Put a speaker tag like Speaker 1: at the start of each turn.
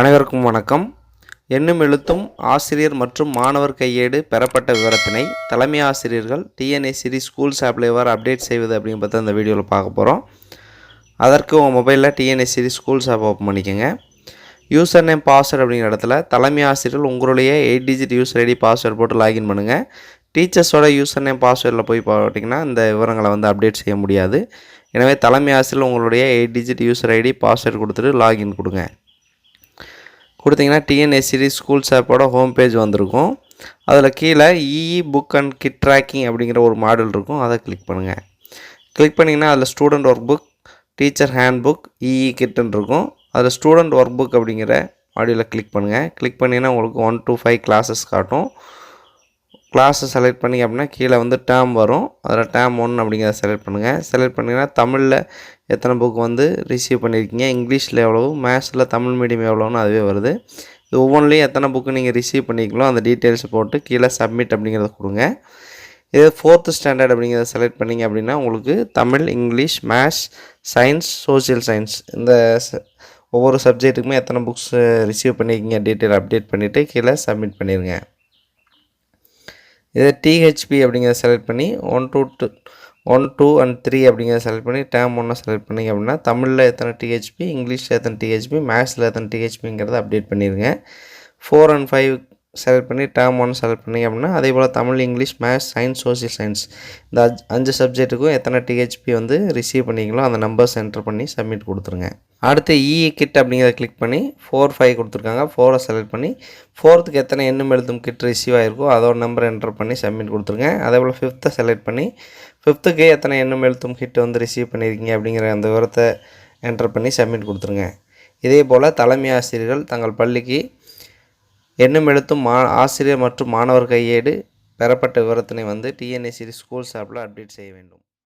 Speaker 1: அனைவருக்கும் வணக்கம். எண்ணும் எழுத்தும் ஆசிரியர் மற்றும் மாணவர் கையேடு பெறப்பட்ட விவரத்தினை தலைமை ஆசிரியர்கள் டிஎன்ஏசிடி ஸ்கூல்ஸ் ஆப்பில் எவ்வாறு அப்டேட் செய்வது அப்படின்னு பார்த்து அந்த வீடியோவில் பார்க்க போகிறோம் அதற்கு உங்கள் மொபைலில் டிஎன்ஏசிடி ஸ்கூல்ஸ் ஆப் ஓப்பன் பண்ணிக்கோங்க. யூசர் நேம் பாஸ்வேர்டு அப்படிங்கிற இடத்துல தலைமை ஆசிரியர்கள் உங்களுடைய eight digit user ID password போட்டு லாகின் பண்ணுங்கள் டீச்சர்ஸோட யூசர் நேம் பாஸ்வேர்டில் போய் பார்த்தீங்கன்னா இந்த விவரங்களை வந்து அப்டேட் செய்ய முடியாது. எனவே தலைமை ஆசிரியர் உங்களுடைய eight digit user ID password கொடுத்துட்டு லாகின் கொடுங்க. கொடுத்தீங்கன்னா டிஎன்எஸ்சிடி ஸ்கூல்ஸ் ஆப்போட ஹோம் பேஜ் வந்திருக்கும். அதில் கீழே E E book and kit tracking அப்படிங்கிற ஒரு மாடல் இருக்கும். அதை கிளிக் பண்ணுங்கள் கிளிக் பண்ணிங்கன்னா அதில் student work book teacher hand book EE கிட்டுன்னு இருக்கும். அதில் ஸ்டூடெண்ட் ஒர்க் புக் அப்படிங்கிற மாடியூலை கிளிக் பண்ணுங்கள் கிளிக் பண்ணிங்கன்னா உங்களுக்கு ஒன் டூ ஃபைவ் கிளாஸஸ் காட்டும். கிளாஸை செலக்ட் பண்ணி அப்படின்னா கீழே வந்து டேம் வரும். அதில் டேம் ஒன் அப்படிங்கிறத செலக்ட் பண்ணுங்கள் செலக்ட் பண்ணிங்கன்னா தமிழில் எத்தனை புக் வந்து ரிசீவ் பண்ணியிருக்கீங்க இங்கிலீஷில் எவ்வளோ மேத்ஸில் தமிழ் மீடியம் எவ்வளோன்னு அதுவே வருது. இது ஒவ்வொன்றிலையும் எத்தனை புக்கு நீங்கள் ரிசீவ் பண்ணிக்கலாம் அந்த டீட்டெயில்ஸ் போட்டு கீழே சப்மிட் அப்படிங்கிறத கொடுங்க. இதே ஃபோர்த்து ஸ்டாண்டர்ட் அப்படிங்கிறத செலக்ட் பண்ணிங்க அப்படின்னா உங்களுக்கு Tamil English maths science social science இந்த ஒவ்வொரு சப்ஜெக்ட்டுக்குமே எத்தனை புக்ஸ் ரிசீவ் பண்ணியிருக்கீங்க டீட்டெயில் அப்டேட் பண்ணிவிட்டு கீழே சப்மிட் பண்ணிடுங்க இதை டிஹெச்பி அப்படிங்கிறத செலக்ட் பண்ணி one two two one two and three அப்படிங்கிறத செலக்ட் பண்ணி டேம் ஒன்றை செலக்ட் பண்ணி அப்படின்னா தமிழில் எத்தனை டிஹெச்பி இங்கிலீஷில் எத்தனை டிஹெச்பி மேக்ஸில் எத்தனை டிஹெச்பிங்கிறத அப்டேட் பண்ணிடுங்க ஃபோர் அண்ட் ஃபைவ் செலக்ட் பண்ணி டேம் ஒன் செலக்ட் பண்ணி அப்படின்னா அதே போல் Tamil English maths science social science இந்த அஞ்சு- அஞ்சு சப்ஜெக்ட்டுக்கும் எத்தனை டிஹெச்பி வந்து ரிசீவ் பண்ணிங்களோ அந்த நம்பர்ஸ் என்டர் பண்ணி சப்மிட் கொடுத்துருங்க. அடுத்து இஇ e கிட் அப்படிங்கிறத கிளிக் பண்ணி ஃபோர் ஃபைவ் கொடுத்துருக்காங்க. ஃபோரை செலக்ட் பண்ணி ஃபோர்த்துக்கு எத்தனை எண்ணும் எழுத்தும் கிட் ரிசீவ் ஆகிருக்கோ அதோட நம்பர் என்டர் பண்ணி சப்மிட் கொடுத்துருங்க. அதே போல் ஃபிஃப்த்தை செலக்ட் பண்ணி ஃபிஃப்த்துக்கு எத்தனை எண்ணும் எழுத்தும் கிட் வந்து ரிசீவ் பண்ணியிருக்கீங்க அப்படிங்கிற அந்த விவரத்தை என்டர் பண்ணி சப்மிட் கொடுத்துருங்க. இதே போல் தலைமை ஆசிரியர்கள் தங்கள் பள்ளிக்கு எண்ணும் எழுத்தும் மா ஆசிரியர் மற்றும் மாணவர் கையேடு பெறப்பட்ட விவரத்தினை வந்து டிஎன்எஸ்சி ஸ்கூல் ஷாப்பில் அப்டேட் செய்ய வேண்டும்.